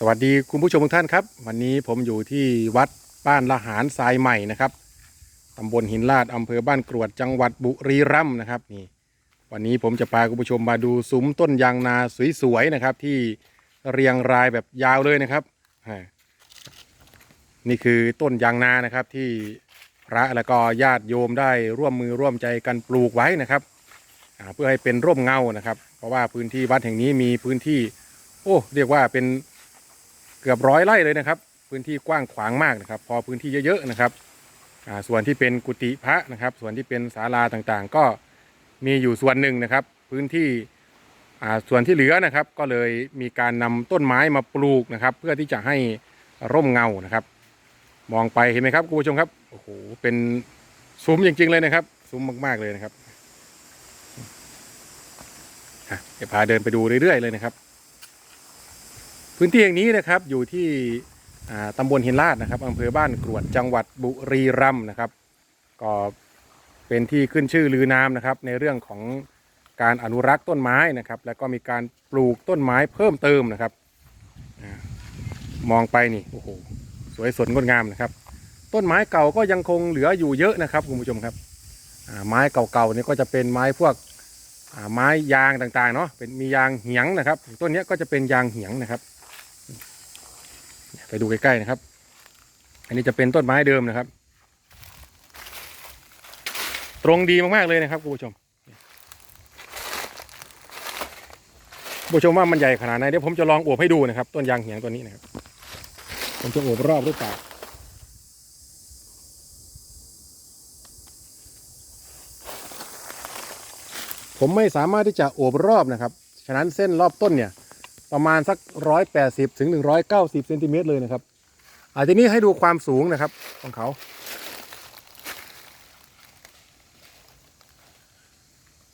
สวัสดีคุณผู้ชมทุกท่านครับ วันนี้ผมอยู่ที่วัดบ้านละหารทรายใหม่นะครับตำบลหินลาดอำเภอบ้านกรวดจังหวัดบุรีรัมย์นะครับนี่วันนี้ผมจะพาคุณผู้ชมมาดูซุ้มต้นยางนาสวยๆนะครับ ที่เรียงรายแบบยาวเลยนะครับนี่คือต้นยางนานะครับที่พระและก็ญาติโยมได้ร่วมมือร่วมใจกันปลูกไว้นะครับเพื่อให้เป็นร่มเงานะครับ เพราะว่าพื้นที่วัดแห่งนี้มีพื้นที่ โอ้เรียกว่าเป็น เกือบร้อยไร่เลยนะครับ พื้นที่กว้างขวางมากนะครับ พอพื้นที่เยอะๆนะครับส่วนที่เป็นกุฏิพระนะครับ ส่วนที่เป็นศาลาต่างๆ ก็มีอยู่ส่วนหนึ่งนะครับ พื้นที่ส่วนที่เหลือนะครับ ก็เลยมีการนำต้นไม้มาปลูกนะครับ เพื่อที่จะให้ร่มเงานะครับ มองไปเห็นไหมครับคุณผู้ชมครับโอ้โหเป็นซุ้มจริง ๆ เลยนะครับซุ้มมากๆเลยนะครับอะเดี๋ยวพาเดินไปดูเรื่อยๆเลยนะครับ พื้นที่แห่งนี้นะครับอยู่ที่ตำบลหินลาดนะครับอำเภอบ้านกรวดจังหวัดบุรีรัมย์นะครับ ก็เป็นที่ขึ้นชื่อลือนามนะครับ ในเรื่องของการอนุรักษ์ต้นไม้นะครับ แล้วก็มีการปลูกต้นไม้เพิ่มเติมนะครับ มองไปนี่โอ้โหสวยสดงดงามนะครับ ต้นไม้เก่าก็ยังคงเหลืออยู่เยอะนะครับคุณผู้ชมครับไม้เก่าๆนี่ก็จะเป็นไม้พวกไม้ยางต่างๆเนาะเป็นมียางเหียงนะครับ ต้นนี้ก็จะเป็นยางเหียงนะครับ ไปดูใกล้ๆนะครับ อันนี้จะเป็นต้นไม้เดิมนะครับ ตรงดีมากๆเลยนะครับคุณผู้ชมคุณผู้ชมว่ามันใหญ่ขนาดไหนเดี๋ยวผมจะลองโอบให้ดูนะครับ ต้นยางเหียงตัวนี้นะครับ ผมจะโอบรอบหรือเปล่าผมไม่สามารถที่จะโอบรอบนะครับ ฉะนั้นเส้นรอบต้นเนี่ย ประมาณสักร้อยแปดสิบถึงหนึ่งร้อยเก้าสิบเซนติเมตรเลยนะครับอาทีนี้ให้ดูความสูงนะครับของเขา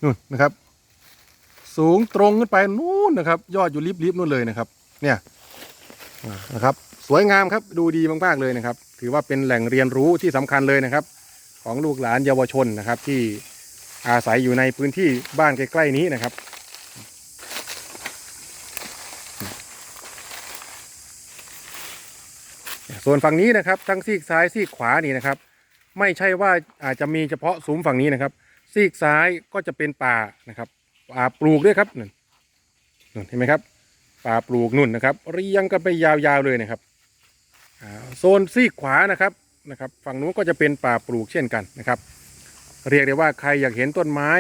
นู่นนะครับ สูงตรงขึ้นไปนู่นนะครับ ยอดอยู่ริบๆนู่นเลยนะครับ เนี่ยนะครับ สวยงามครับดูดีมากๆเลยนะครับ ถือว่าเป็นแหล่งเรียนรู้ที่สำคัญเลยนะครับ ของลูกหลานเยาวชนนะครับ ที่อาศัยอยู่ในพื้นที่บ้านใกล้ๆนี้นะครับ ส่วนฝั่งนี้นะครับ ทั้งซีกซ้ายซีกขวานี่นะครับ ไม่ใช่ว่าอาจจะมีเฉพาะซุ้มฝั่งนี้นะครับ ซีกซ้ายก็จะเป็นป่านะครับป่าปลูกด้วยครับนั่นนั่นเห็นไหมครับ ป่าปลูกนุ่นนะครับเรียงกันไปยาวๆเลยนะครับโซนซีกขวานะครับนะครับ ฝั่งนู้นก็จะเป็นป่าปลูกเช่นกันนะครับ เรียกได้ว่าใครอยากเห็นต้นไม้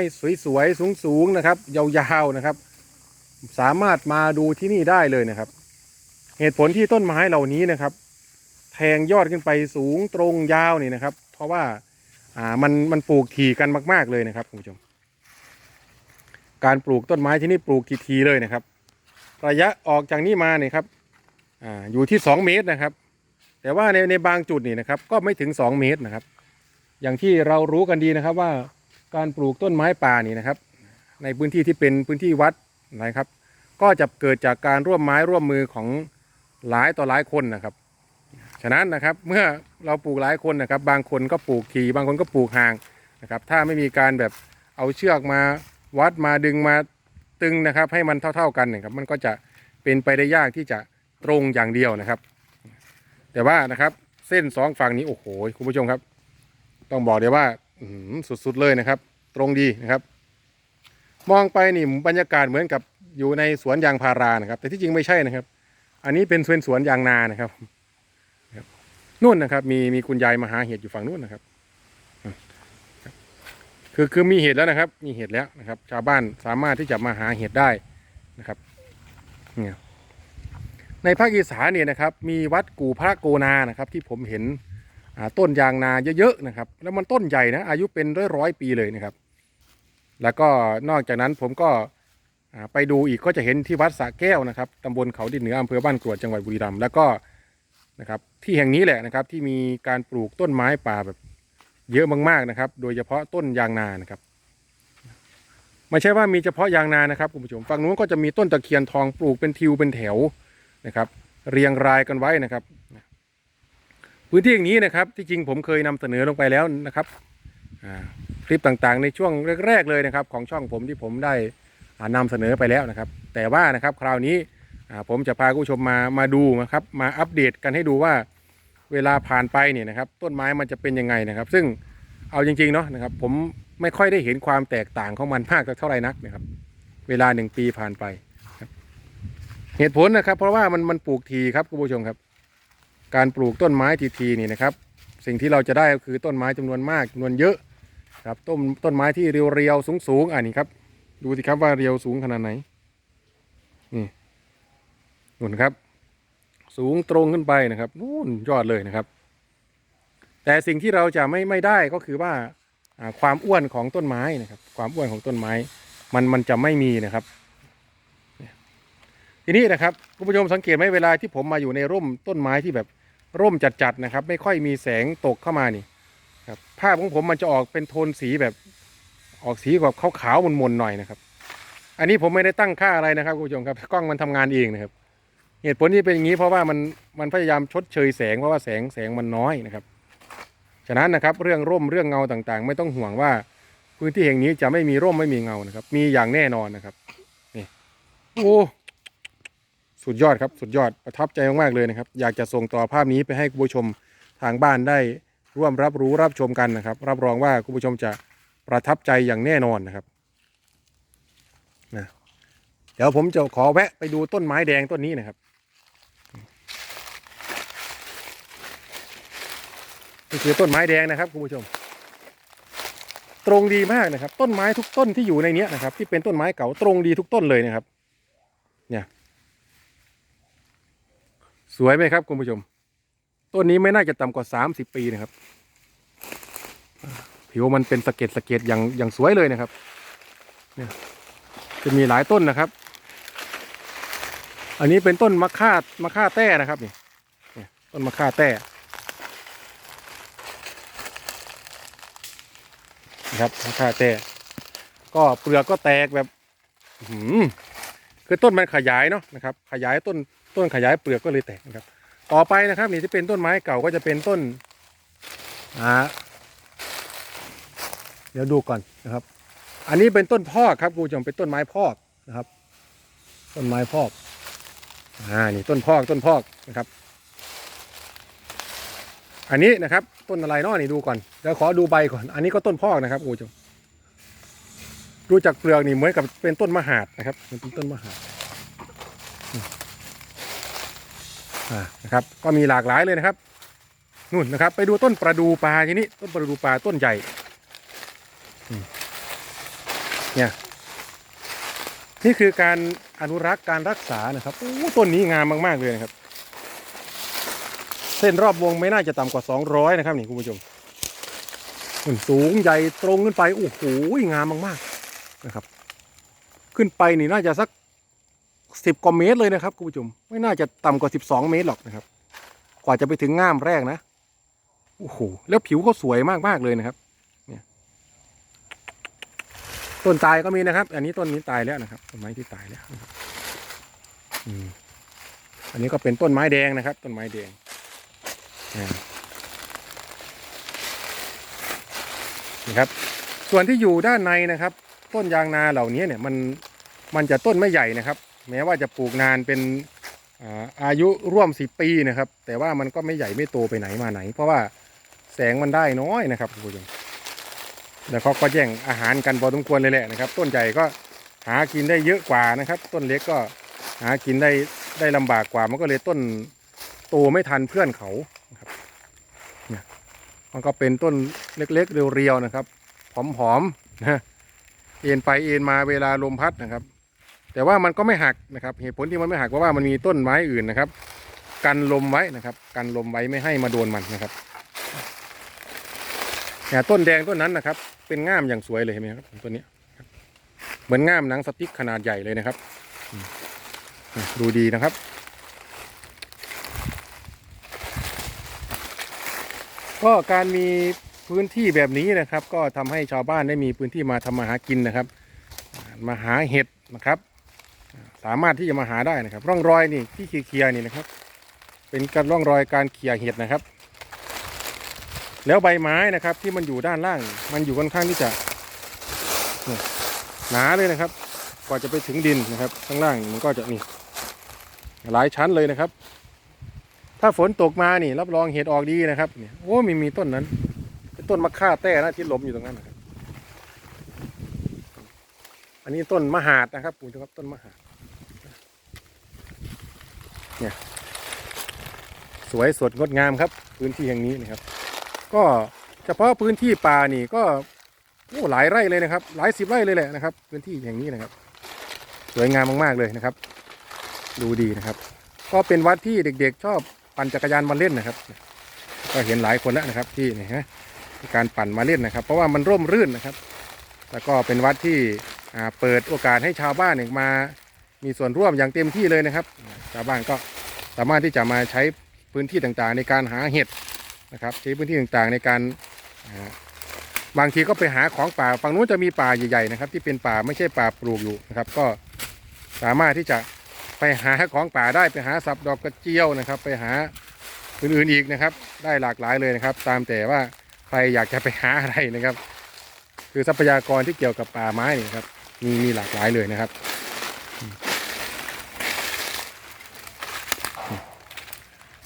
สวยๆสูงๆนะครับ ยาวๆนะครับ สามารถมาดูที่นี่ได้เลยนะครับ เหตุผลที่ต้นไม้เหล่านี้นะครับ แทงยอดขึ้นไปสูงตรงยาวนี่นะครับ เพราะว่าอ่ามันมันปลูกถี่กันมาก ๆเลยนะครับคุณผู้ชม การปลูกต้นไม้ที่นี่ปลูกทีๆเลยนะครับ ระยะออกจากนี้มาเนี่ยครับอ่าอยู่ที่ 2 เมตรนะครับ แต่ว่าในในบางจุดนี่นะครับ ก็ไม่ถึง 2 เมตรนะครับ อย่างที่เรารู้กันดีนะครับว่าการปลูกต้นไม้ป่านี่นะครับ ในพื้นที่ที่เป็นพื้นที่วัดนะครับ ก็จะเกิดจากการร่วมไม้ร่วมมือของหลายต่อหลายคนนะครับ ฉะนั้นนะครับเมื่อเราปลูกหลายคนนะครับ บางคนก็ปลูกทีบางคนก็ปลูกห่างนะครับ ถ้าไม่มีการแบบเอาเชือกมาวัดมาดึงมาตึงนะครับ ให้มันเท่า ๆกันนะครับมันก็จะเป็นไปได้ยากที่จะตรงอย่างเดียวนะครับ แต่ว่านะครับเส้นสองฝั่งนี้โอ้โหคุณผู้ชมครับ ต้องบอกเลยว่าสุดๆเลยนะครับ ตรงดีนะครับ มองไปนี่บรรยากาศเหมือนกับอยู่ในสวนยางพารานะครับ แต่ที่จริงไม่ใช่นะครับ อันนี้เป็นสวนสวนยางนานะครับ นู่นนะครับ มีมีคุณยายมาหาเห็ดอยู่ฝั่งนู่นนะครับ คือคือมีเห็ดแล้วนะครับ มีเห็ดแล้วนะครับ ชาวบ้านสามารถที่จะมาหาเห็ดได้นะครับเนี่ยในภาคอีสานเนี่ยนะครับ มีวัดกู่พระโกนานะครับ ที่ผมเห็นต้นยางนาเยอะๆนะครับ แล้วมันต้นใหญ่นะอายุเป็นร้อยร้อยๆปีเลยนะครับ แล้วก็นอกจากนั้นผมก็ไปดูอีกก็จะเห็นที่วัดสะแก้วนะครับตำบลเขาดินเหนืออำเภอบ้านกรวดจังหวัดบุรีรัมย์แล้วก็ นะครับ ที่แห่งนี้แหละนะครับที่มีการปลูกต้นไม้ป่าแบบเยอะมากๆนะครับ โดยเฉพาะต้นยางนานะครับ ไม่ใช่ว่ามีเฉพาะยางนานะครับคุณผู้ชมฝั่งนู้นก็จะมีต้นตะเคียนทองปลูกเป็นทิวเป็นแถวนะครับ เรียงรายกันไว้นะครับ พื้นที่อย่างนี้นะครับ ที่จริงผมเคยนำเสนอลงไปแล้วนะครับคลิปต่างๆ ในช่วงแรก ๆ เลยนะครับ ของช่องผมที่ผมได้อ่านำเสนอไปแล้วนะครับ แต่ว่านะครับคราวนี้ ผมจะพาผู้ชมมามาดูนะครับมาอัปเดตกันให้ดูว่าเวลาผ่านไปเนี่ยนะครับต้นไม้มันจะเป็นยังไงนะครับ ซึ่งเอาจริงๆเนาะนะครับผมไม่ค่อยได้เห็นความแตกต่างของมันมากสักเท่าไหร่นักนะครับ เวลาหนึ่งปีผ่านไป เหตุผลนะครับ เพราะว่ามันมันปลูกทีครับคุณผู้ชมครับ การปลูกต้นไม้ทีๆนี่นะครับ สิ่งที่เราจะได้ก็คือต้นไม้จำนวนมากจำนวนเยอะครับต้นต้นไม้ที่เรียวๆสูงๆอ่านี่ครับ ดูสิครับว่าเรียวสูงขนาดไหนนี่ นู่นครับ สูงตรงขึ้นไปนะครับนู่นยอดเลยนะครับ แต่สิ่งที่เราจะไม่ไม่ได้ก็คือว่าความอ้วนของต้นไม้นะครับ ความอ้วนของต้นไม้ มันมันจะไม่มีนะครับ ทีนี้นะครับคุณผู้ชมสังเกตไหมเวลาที่ผมมาอยู่ในร่มต้นไม้ที่แบบร่มจัดๆนะครับ ไม่ค่อยมีแสงตกเข้ามานี่ครับภาพของผมมันจะออกเป็นโทนสีแบบออกสีแบบขาวๆมนๆหน่อยนะครับ อันนี้ผมไม่ได้ตั้งค่าอะไรนะครับคุณผู้ชมครับกล้องมันทำงานเองนะครับ เหตุผลที่เป็นอย่างนี้เพราะว่ามันมันพยายามชดเชยแสงเพราะว่าแสงแสงมันน้อยนะครับ ฉะนั้นนะครับเรื่องร่มเรื่องเงาต่างๆ ไม่ต้องห่วงว่าพื้นที่แห่งนี้จะไม่มีร่มไม่มีเงานะครับ มีอย่างแน่นอนนะครับนี่โอ้สุดยอดครับสุดยอดประทับใจมากๆเลยนะครับ อยากจะส่งต่อภาพนี้ไปให้คุณผู้ชมทางบ้านได้ร่วมรับรู้รับชมกันนะครับ รับรองว่าคุณผู้ชมจะประทับใจอย่างแน่นอนนะครับนะเดี๋ยวผมจะขอแวะไปดูต้นไม้แดงต้นนี้นะครับ นี่คือต้นไม้แดงนะครับคุณผู้ชม ตรงดีมากนะครับ ต้นไม้ทุกต้นที่อยู่ในเนี้ยนะครับ ที่เป็นต้นไม้เก่าตรงดีทุกต้นเลยนะครับ เนี่ยสวยไหมครับคุณผู้ชม ต้นนี้ไม่น่าจะต่ำกว่าสามสิบปีนะครับ ผิวมันเป็นสะเก็ดสะเก็ดอย่างอย่างสวยเลยนะครับ เนี่ยจะมีหลายต้นนะครับ อันนี้เป็นต้นมะค่ามะค่าแต้นะครับนี่ต้นมะค่าแต้ นะครับราคาแต่ก็เปลือกก็แตกแบบหืมคือต้นมันขยายเนาะนะครับ ขยายต้นต้นขยายเปลือกก็เลยแตกนะครับ ต่อไปนะครับ นี่ที่เป็นต้นไม้เก่าก็จะเป็นต้นอ่าเดี๋ยวดูก่อนนะครับ อันนี้เป็นต้นพอกครับคุณผู้ชมเป็นต้นไม้พอกนะครับ ต้นไม้พอกอ่านี่ต้นพอกต้นพอกนะครับ อันนี้นะครับต้นอะไรเนาะนี่ดูก่อนเดี๋ยวขอดูใบก่อน อันนี้ก็ต้นพอกนะครับคุณผู้ชมดูจากเปลือกนี่เหมือนกับเป็นต้นมหาดนะครับมันเป็นต้นมหาดนะครับ ก็มีหลากหลายเลยนะครับนู่นนะครับ ไปดูต้นประดูปลาทีนี้ต้นประดูปลาต้นใหญ่เนี่ยนี่คือการอนุรักษ์การรักษานะครับโอ้ต้นนี้งามมาก ๆ เลยนะครับ เส้นรอบวงไม่น่าจะต่ำกว่า 200 นะครับนี่คุณผู้ชมมันสูงใหญ่ตรงขึ้นไปโอ้โหงามมากๆนะครับ ขึ้นไปนี่น่าจะสัก10กว่าเมตรเลยนะครับคุณผู้ชมไม่น่าจะต่ำกว่า 12 เมตรหรอกนะครับ กว่าจะไปถึงง่ามแรกนะโอ้โหแล้วผิวเขาสวยมากๆเลยนะครับเนี่ยต้นตายก็มีนะครับ อันนี้ต้นนี้ตายแล้วนะครับต้นไม้ที่ตายแล้วนะครับอันนี้ก็เป็นต้นไม้แดงนะครับ ต้นไม้แดง นี่ครับ ส่วนที่อยู่ด้านในนะครับ ต้นยางนาเหล่านี้เนี่ยมันมันจะต้นไม่ใหญ่นะครับ แม้ว่าจะปลูกนานเป็นอายุร่วมสิปีนะครับ แต่ว่ามันก็ไม่ใหญ่ไม่โตไปไหนมาไหน เพราะว่าแสงมันได้น้อยนะครับคุณผู้ชมแล้วเขาก็แย่งอาหารกันพอสมควรเลยแหละนะครับ ต้นใหญ่ก็หากินได้เยอะกว่านะครับ ต้นเล็กก็หากินได้ได้ลำบากกว่า มันก็เลยต้นโตไม่ทันเพื่อนเขา มันก็เป็นต้นเล็กๆ เรียวๆนะครับผอมๆนะเอ็นไปเอ็นมาเวลาลมพัดนะครับ แต่ว่ามันก็ไม่หักนะครับ เหตุผลที่มันไม่หักเพราะว่ามันมีต้นไม้อื่นนะครับ กันลมไว้นะครับ กันลมไว้ไม่ให้มาโดนมันนะครับเนี่ยต้นแดงต้นนั้นนะครับ เป็นง่ามอย่างสวยเลยเห็นไหมครับต้นนี้เหมือนง่ามหนังสติ๊กขนาดใหญ่เลยนะครับ ดูดีนะครับ ก็การมีพื้นที่แบบนี้นะครับ ก็ทำให้ชาวบ้านได้มีพื้นที่มาทำมาหากินนะครับ มาหาเห็ดนะครับ สามารถที่จะมาหาได้นะครับ ร่องรอยนี่ที่เคลียร์นี่นะครับ เป็นการร่องรอยการเคลียร์เห็ดนะครับ แล้วใบไม้นะครับที่มันอยู่ด้านล่าง มันอยู่ค่อนข้างที่จะหนาเลยนะครับ กว่าจะไปถึงดินนะครับ ข้างล่างมันก็จะนี่หลายชั้นเลยนะครับ ถ้าฝนตกมานี่ รับรองเห็ดออกดีนะครับเนี่ยโอ้มีมีต้นนั้นเป็นต้นมะข่าแต้นะที่ล้มอยู่ตรงนั้นนะครับ อันนี้ต้นมะหาดนะครับคุณผู้ชมครับต้นมะหาดเนี่ยสวยสดงดงามครับ พื้นที่แห่งนี้นะครับ ก็เฉพาะพื้นที่ป่านี่ก็โอ้หลายไร่เลยนะครับ หลายสิบไร่เลยแหละนะครับ พื้นที่แห่งนี้นะครับ สวยงามมากๆเลยนะครับ ดูดีนะครับ ก็เป็นวัดที่เด็กๆชอบ ปั่นจักรยานมาเล่นนะครับ ก็เห็นหลายคนแล้วนะครับ ที่นี่ฮะการปั่นมาเล่นนะครับ เพราะว่ามันร่มรื่นนะครับ แล้วก็เป็นวัดที่เปิดโอกาสให้ชาวบ้านมา มีส่วนร่วมอย่างเต็มที่เลยนะครับ ชาวบ้านก็สามารถที่จะมาใช้พื้นที่ต่างๆ ในการหาเห็ดนะครับ ใช้พื้นที่ต่างๆในการบางทีก็ไปหาของป่าฝั่งนู้นจะมีป่าใหญ่ๆนะครับ ที่เป็นป่าไม่ใช่ป่าปลูกอยู่นะครับ ก็สามารถที่จะ ไปหาของป่าได้ไปหาสับดอกกระเจียวนะครับ ไปหาอื่นๆอีกนะครับ ได้หลากหลายเลยนะครับ ตามแต่ว่าใครอยากจะไปหาอะไรนะครับ คือทรัพยากรที่เกี่ยวกับป่าไม้นี่ครับ มีมีหลากหลายเลยนะครับ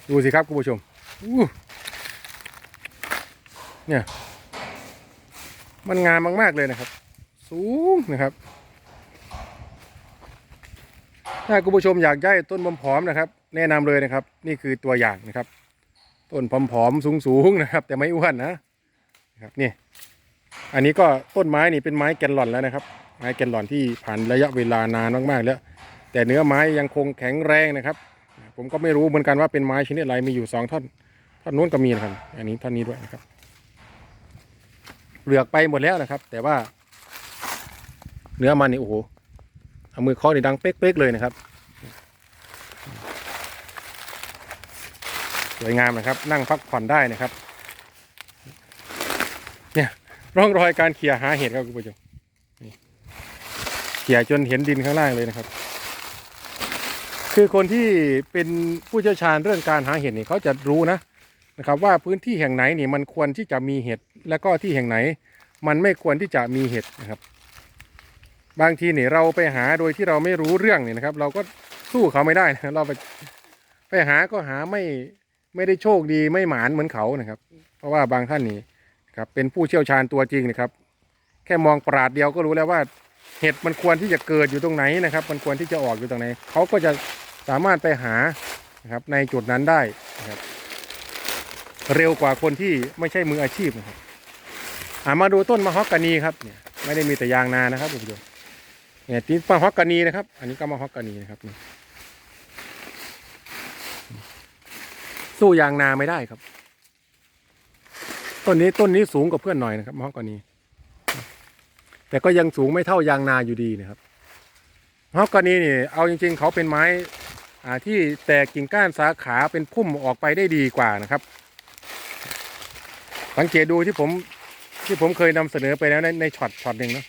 ดูสิครับคุณผู้ชมเนี่ยมันงามมาก ๆ เลยนะครับ สูงนะครับ ถ้าคุณผู้ชมอยากได้ต้นผอมๆนะครับ แนะนำเลยนะครับ นี่คือตัวอย่างนะครับ ต้นผอมๆสูงๆนะครับ แต่ไม่อ้วนนะนะครับนี่ อันนี้ก็ต้นไม้นี่เป็นไม้แกนหล่อนแล้วนะครับ ไม้แกนหล่อนที่ผ่านระยะเวลานานมากๆแล้ว แต่เนื้อไม้ยังคงแข็งแรงนะครับ ผมก็ไม่รู้เหมือนกันว่าเป็นไม้ชนิดอะไรมีอยู่สองท่อนท่อนนู้นก็มีนะครับ อันนี้ท่อนนี้ด้วยนะครับเปลือกไปหมดแล้วนะครับ แต่ว่า เนื้อมันนี่โอ้โห เอามือเคาะนี่ดังเป๊กๆเลยนะครับ สวยงามนะครับ นั่งพักผ่อนได้นะครับ เนี่ยร่องรอยการเขี่ยหาเห็ดครับคุณผู้ชมเขี่ยจนเห็นดินข้างล่างเลยนะครับ คือคนที่เป็นผู้เชี่ยวชาญเรื่องการหาเห็ดนี่เขาจะรู้นะนะครับว่าพื้นที่แห่งไหนนี่มันควรที่จะมีเห็ด แล้วก็ที่แห่งไหน มันไม่ควรที่จะมีเห็ดนะครับ บางทีนี่เราไปหาโดยที่เราไม่รู้เรื่องนี่นะครับ เราก็สู้เขาไม่ได้นะเราไปไปหาก็หาไม่ไม่ได้โชคดีไม่หมานเหมือนเขานะครับ เพราะว่าบางท่านนี่ครับเป็นผู้เชี่ยวชาญตัวจริงนะครับ แค่มองปราดเดียวก็รู้แล้วว่าเห็ดมันควรที่จะเกิดอยู่ตรงไหนนะครับ มันควรที่จะออกอยู่ตรงไหนเขาก็จะสามารถไปหานะครับในจุดนั้นได้นะครับ เร็วกว่าคนที่ไม่ใช่มืออาชีพนะครับามาดูต้นมะฮอกกานีครับเนี่ยไม่ได้มีแต่ยางนานะครับคุณผู้ชม เนี่ยที่มะฮอกกานีนะครับ อันนี้ก็มะฮอกกานีนะครับนี่สู้ยางนาไม่ได้ครับ ต้นนี้ต้นนี้สูงกว่าเพื่อนหน่อยนะครับมะฮอกกานี แต่ก็ยังสูงไม่เท่ายางนาอยู่ดีนะครับมะฮอกกานีนี่เอาจริง ๆ เขาเป็นไม้ที่แตกกิ่งก้านสาขาเป็นพุ่มออกไปได้ดีกว่านะครับ สังเกตดูที่ผมที่ผมเคยนำเสนอไปแล้วในในช็อตช็อตหนึ่งเนะ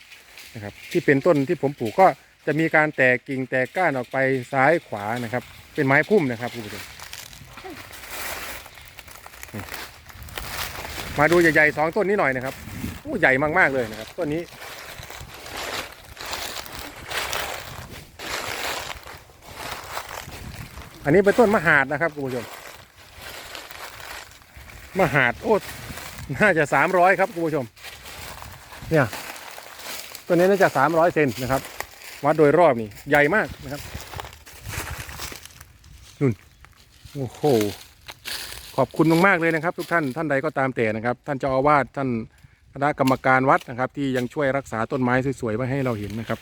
นะครับ ที่เป็นต้นที่ผมปลูกก็จะมีการแตกกิ่งแตกก้านออกไปซ้ายขวานะครับ เป็นไม้พุ่มนะครับคุณผู้ชมมาดูใหญ่ๆสองต้นนี้หน่อยนะครับอู้ใหญ่มากๆเลยนะครับต้นนี้ อันนี้เป็นต้นมะหาดนะครับคุณผู้ชมมะหาดโอ้น่าจะสามร้อยครับคุณผู้ชม เนี่ย ต้นนี้น่าจะสามร้อยเซนนะครับ วัดโดยรอบนี่ใหญ่มากนะครับนุ่นโอ้โหขอบคุณมากๆเลยนะครับ ทุกท่านท่านใดก็ตามแต่นะครับ ท่านเจ้าอาวาสท่านคณะกรรมการวัดนะครับ ที่ยังช่วยรักษาต้นไม้สวยๆไว้ให้เราเห็นนะครับ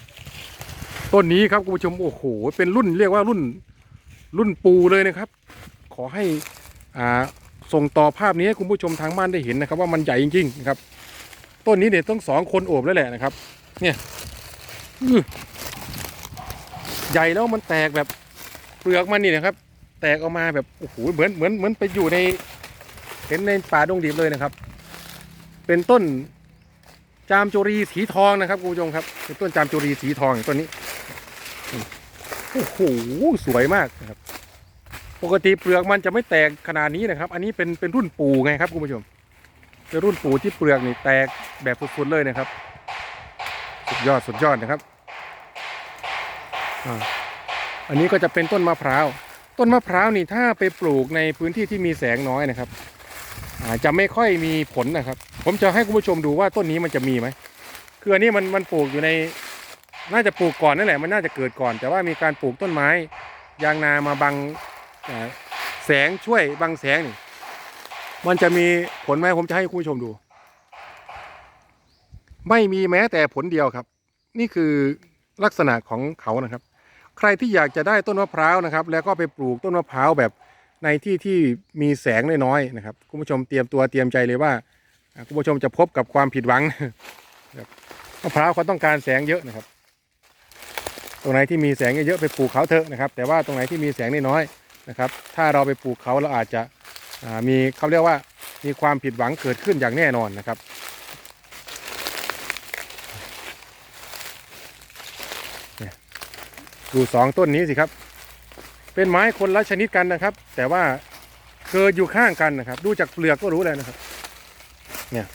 ต้นนี้ครับคุณผู้ชมโอ้โห เป็นรุ่นเรียกว่ารุ่นรุ่นปูเลยนะครับ ขอให้อ่าส่งต่อภาพนี้ให้คุณผู้ชมทางบ้านได้เห็นนะครับ ว่ามันใหญ่จริงๆนะครับ ต้นนี้เนี่ยต้องสองคนโอบแล้วแหละนะครับ เนี่ยใหญ่แล้วมันแตกแบบเปลือกมันนี่นะครับ แตกออกมาแบบโอ้โหเหมือนเหมือนเหมือนไปอยู่ใน เห็นในป่าดงดิบเลยนะครับ เป็นต้นจามจุรีสีทองนะครับคุณผู้ชมครับเป็นต้นจามจุรีสีทองต้นนี้โอ้โหสวยมากนะครับ ปกติเปลือกมันจะไม่แตกขนาดนี้นะครับ อันนี้เป็นเป็นรุ่นปู่ไงครับคุณผู้ชมเป็นรุ่นปู่ที่เปลือกนี่แตกแบบสุดๆเลยนะครับ สุดยอดสุดยอดนะครับอันนี้ก็จะเป็นต้นมะพร้าว ต้นมะพร้าวนี่ถ้าไปปลูกในพื้นที่ที่มีแสงน้อยนะครับอาจะไม่ค่อยมีผลนะครับ ผมจะให้คุณผู้ชมดูว่าต้นนี้มันจะมีไหมคืออันนี้มันมันปลูกอยู่ใน น่าจะปลูกก่อนนั่นแหละมันน่าจะเกิดก่อน แต่ว่ามีการปลูกต้นไม้ยางนามาบังแสงช่วยบังแสงนี่มันจะมีผลไหมผมจะให้คุณผู้ชมดู ไม่มีแม้แต่ผลเดียวครับ นี่คือลักษณะของเขานะครับ ใครที่อยากจะได้ต้นมะพร้าวนะครับ แล้วก็ไปปลูกต้นมะพร้าวแบบในที่ที่มีแสงน้อยๆนะครับคุณผู้ชมเตรียมตัวเตรียมใจเลยว่าคุณผู้ชมจะพบกับความผิดหวังมะพร้าวเขาต้องการแสงเยอะนะครับ ตรงไหนที่มีแสงเยอะๆไปปลูกเขาเถอะนะครับ แต่ว่าตรงไหนที่มีแสงน้อยๆนะครับ ถ้าเราไปปลูกเขาเราอาจจะมีเขาเรียกว่ามีความผิดหวังเกิดขึ้นอย่างแน่นอนนะครับ ดูสองต้นนี้สิครับ เป็นไม้คนละชนิดกันนะครับ แต่ว่าเกิดอยู่ข้างกันนะครับ ดูจากเปลือกก็รู้เลยนะครับ เนี่ย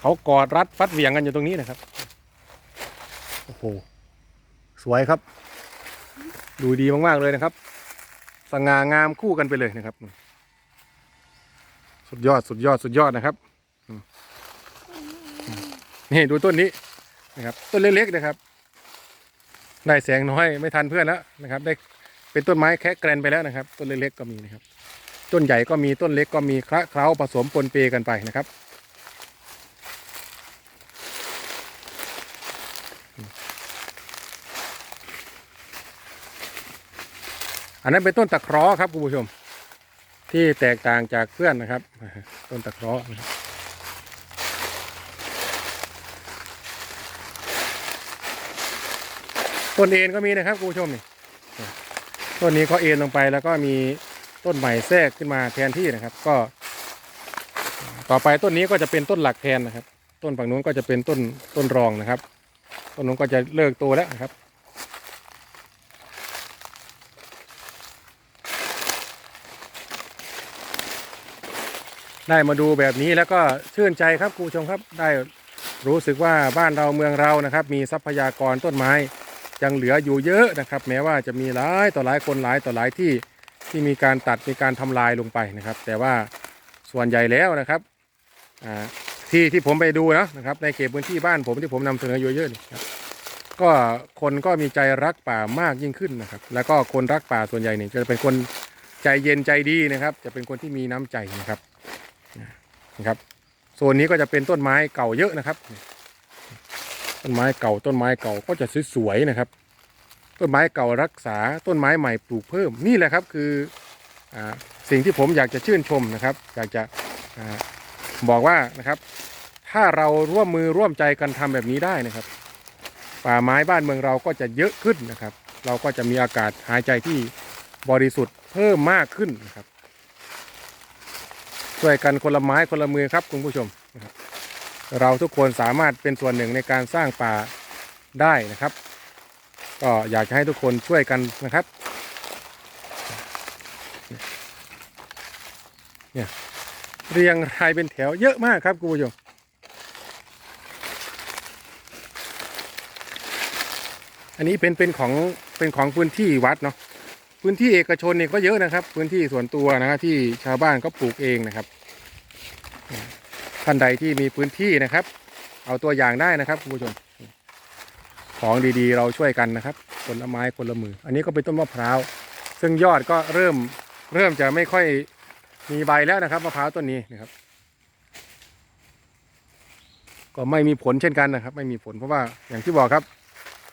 เขากอดรัดฟัดเหวี่ยงกันอยู่ตรงนี้นะครับโอ้โหสวยครับ ดูดีมากๆเลยนะครับสง่างามคู่กันไปเลยนะครับ สุดยอดสุดยอดสุดยอดนะครับนี่ดูต้นนี้นะครับ ต้นเล็กๆนะครับ ได้แสงน้อยไม่ทันเพื่อนแล้วนะครับ ได้เป็นต้นไม้แคะแกรนไปแล้วนะครับ ต้นเล็กๆก็มีนะครับ ต้นใหญ่ก็มีต้นเล็กก็มีคละเคล้าผสมปนเปกันไปนะครับ อันนั้นเป็นต้นตะเคราะห์ครับคุณผู้ชม ที่แตกต่างจากเพื่อนนะครับ ต้นตะเคราะห์นะครับ ต้นเอ็นก็มีนะครับคุณผู้ชมนี่ต้นนี้ก็เอ็นลงไปแล้วก็มีต้นใหม่แทรกขึ้นมาแทนที่นะครับ ก็ ต่อไปต้นนี้ก็จะเป็นต้นหลักแทนนะครับ ต้นฝั่งนู้นก็จะเป็นต้นต้นรองนะครับ ต้นนู้นก็จะเลิกโตแล้วนะครับได้มาดูแบบนี้แล้วก็ชื่นใจครับคุณผู้ชมครับ ได้รู้สึกว่าบ้านเราเมืองเรานะครับ มีทรัพยากรต้นไม้ ยังเหลืออยู่เยอะนะครับ แม้ว่าจะมีหลายต่อหลายคนหลายต่อหลายที่ที่มีการตัดมีการทำลายลงไปนะครับ แต่ว่าส่วนใหญ่แล้วนะครับที่ที่ผมไปดูนะนะครับ ในเขตพื้นที่บ้านผมที่ผมนำเสนอเยอะนี่ครับ ก็คนก็มีใจรักป่ามากยิ่งขึ้นนะครับ แล้วก็คนรักป่าส่วนใหญ่เนี่ยจะเป็นคนใจเย็นใจดีนะครับ จะเป็นคนที่มีน้ำใจนะครับนะครับโซนนี้ก็จะเป็นต้นไม้เก่าเยอะนะครับ ต้นไม้เก่าต้นไม้เก่าก็จะสวยๆนะครับ ต้นไม้เก่ารักษาต้นไม้ใหม่ปลูกเพิ่มนี่แหละครับคืออสิ่งที่ผมอยากจะชื่นชมนะครับ อยากจะอบอกว่านะครับ ถ้าเราร่วมมือร่วมใจกันทำแบบนี้ได้นะครับ ป่าไม้บ้านเมืองเราก็จะเยอะขึ้นนะครับ เราก็จะมีอากาศหายใจที่บริสุทธิ์เพิ่มมากขึ้นนะครับช่วยกันคนละไม้คนละมือครับคุณผู้ชม เราทุกคนสามารถเป็นส่วนหนึ่งในการสร้างป่าได้นะครับ ก็อยากจะให้ทุกคนช่วยกันนะครับเนี่ยเรียงรายเป็นแถวเยอะมากครับคุณผู้ชมอันนี้เป็นเป็นของเป็นของพื้นที่วัดเนาะพื้นที่เอกชนเนี่ยก็เยอะนะครับ พื้นที่ส่วนตัวนะครับที่ชาวบ้านก็ปลูกเองนะครับ ท่านใดที่มีพื้นที่นะครับ เอาตัวอย่างได้นะครับคุณผู้ชม ของดีๆ เราช่วยกันนะครับคนละไม้คนละมือ อันนี้ก็เป็นต้นมะพร้าว ซึ่งยอดก็เริ่มเริ่มจะไม่ค่อยมีใบแล้วนะครับมะพร้าวต้นนี้นะครับ ก็ไม่มีผลเช่นกันนะครับ ไม่มีผลเพราะว่าอย่างที่บอกครับ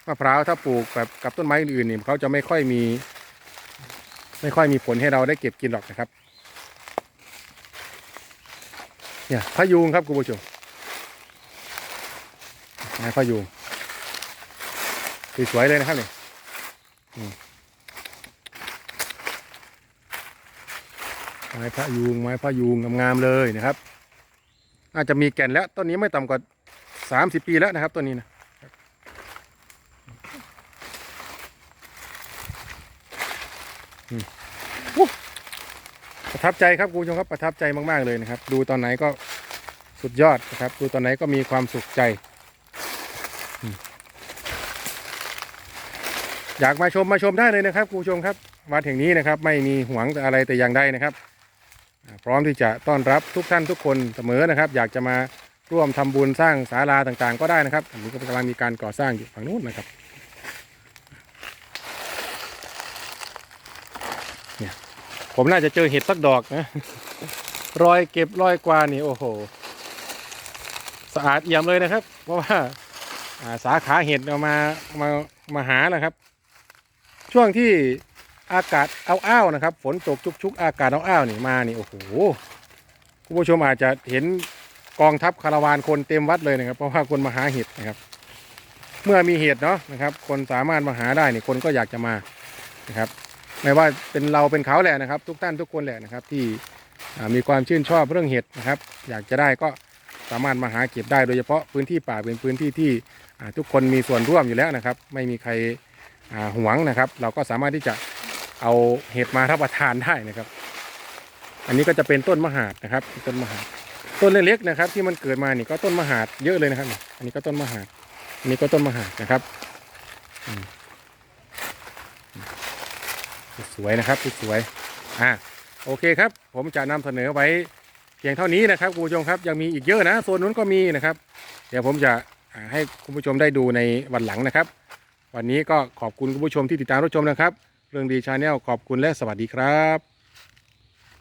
มะพร้าวถ้าปลูกแบบกับต้นไม้อื่นๆนี่เขาจะไม่ค่อยมี ไม่ค่อยมีผลให้เราได้เก็บกินหรอกนะครับ เนี่ยพะยูงครับคุณผู้ชมไม้พะยูงสวยเลยนะครับเนี่ยไม้พะยูงไม้พะยูงงามๆเลยนะครับน่าจะมีแก่นแล้วต้นนี้ไม่ต่ำกว่าสามสิบปีแล้วนะครับต้นนี้นะ ประทับใจครับคุณผู้ชมครับประทับใจมากๆเลยนะครับ ดูตอนไหนก็สุดยอดนะครับ ดูตอนไหนก็มีความสุขใจ อยากมาชมมาชมได้เลยนะครับคุณผู้ชมครับวัดแห่งนี้นะครับ ไม่มีหวงอะไรแต่อย่างใดนะครับ พร้อมที่จะต้อนรับทุกท่านทุกคนเสมอนะครับ อยากจะมาร่วมทำบุญสร้างศาลาต่างๆ ก็ได้นะครับอันนี้ก็กำลังมีการก่อสร้างอยู่ฝั่งนู้นนะครับเนี่ย ผมน่าจะเจอเห็ดสักดอกนะ รอยเก็บรอยกวานี่โอ้โห สะอาดเอี่ยมเลยนะครับ เพราะว่าอ่าสาขาเห็ดเอามามามาหานะครับ ช่วงที่อากาศอ้าวๆนะครับ ฝนตกชุกๆ อากาศอ้าวๆนี่มานี่โอ้โหคุณผู้ชมอาจจะเห็นกองทัพคาราวานคนเต็มวัดเลยนะครับ เพราะว่าคนมาหาเห็ดนะครับ เมื่อมีเห็ดเนาะนะครับ คนสามารถมาหาได้นี่คนก็อยากจะมานะครับ ไม่ว่าเป็นเราเป็นเขาแหละนะครับ ทุกท่านทุกคนแหละนะครับ ที่มีความชื่นชอบเรื่องเห็ดนะครับ อยากจะได้ก็สามารถมาหาเก็บได้โดยเฉพาะพื้นที่ป่าเป็นพื้นที่ที่ทุกคนมีส่วนร่วมอยู่แล้วนะครับ ไม่มีใครอ่าหวงนะครับ เราก็สามารถที่จะเอาเห็ดมารับประทานได้นะครับ อันนี้ก็จะเป็นต้นมหาดนะครับ ต้นมหาดต้นเล็กๆนะครับ ที่มันเกิดมานี่ก็ต้นมหาดเยอะเลยนะครับ อันนี้ก็ต้นมหาดอันนี้ก็ต้นมหาดนะครับอืม สวยนะครับสวยอ่าโอเคครับ ผมจะนำเสนอไว้เพียงเท่านี้นะครับคุณผู้ชมครับยังมีอีกเยอะนะโซนนู้นก็มีนะครับ เดี๋ยวผมจะให้คุณผู้ชมได้ดูในวันหลังนะครับ วันนี้ก็ขอบคุณคุณผู้ชมที่ติดตามรับชมนะครับ เรื่องดีชาแนลขอบคุณและสวัสดีครับ